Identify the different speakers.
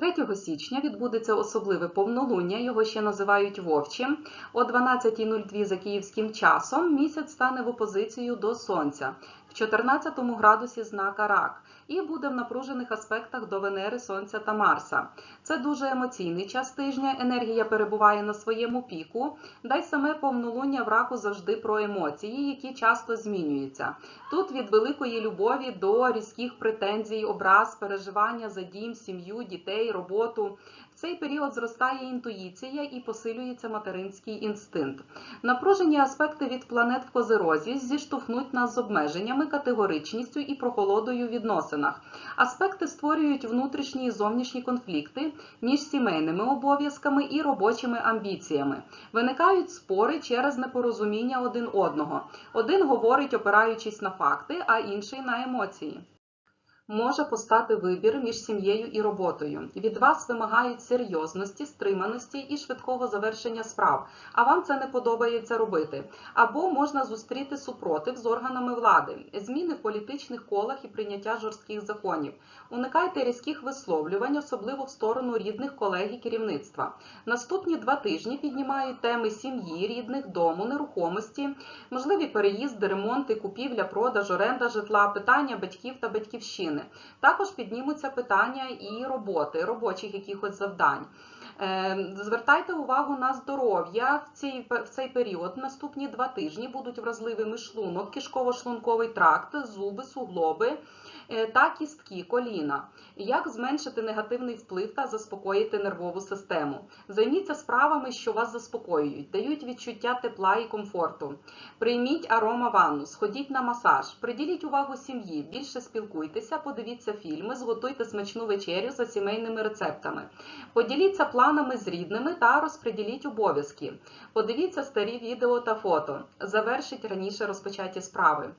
Speaker 1: 3 січня відбудеться особливе повнолуння, його ще називають вовчим. О 12.02 за київським часом місяць стане в опозицію до Сонця в 14 градусі знака Рак і буде в напружених аспектах до Венери, Сонця та Марса. Це дуже емоційний час тижня, енергія перебуває на своєму піку, да й саме повнолуння в раку завжди про емоції, які часто змінюються. Тут від великої любові до різких претензій, образ, переживання за дім, сім'ю, дітей, роботу. В цей період зростає інтуїція і посилюється материнський інстинкт. Напружені аспекти від планет в козирозі зіштовхнуть нас з обмеженнями, категоричністю і прохолодою в відносинах. Аспекти створюють внутрішні і зовнішні конфлікти між сімейними обов'язками і робочими амбіціями. Виникають спори через непорозуміння один одного. Один говорить, опираючись на факти, а інший на емоції. Може постати вибір між сім'єю і роботою. Від вас вимагають серйозності, стриманості і швидкого завершення справ, а вам це не подобається робити. Або можна зустріти супротив з органами влади, зміни в політичних колах і прийняття жорстких законів. Уникайте різких висловлювань, особливо в сторону рідних колег і керівництва. Наступні два тижні піднімають теми сім'ї, рідних, дому, нерухомості, можливі переїзди, ремонти, купівля, продаж, оренда житла, питання батьків та батьківщини. Також піднімуться питання і роботи, робочих якихось завдань. Е, Звертайте увагу на здоров'я в цей, в цей період. Наступні два тижні будуть вразливими шлунок, кишково-шлунковий тракт, зуби, суглоби е, та кістки, коліна. Як зменшити негативний вплив та заспокоїти нервову систему? Займіться справами, що вас заспокоюють, дають відчуття тепла і комфорту. Прийміть арома ванну, сходіть на масаж, приділіть увагу сім'ї, більше спілкуйтеся, подивіться фільми, зготуйте смачну вечерю за сімейними рецептами. Поділіться планами з рідними та розподіліть обов'язки. Подивіться старі відео та фото. Завершіть раніше розпочаті справи.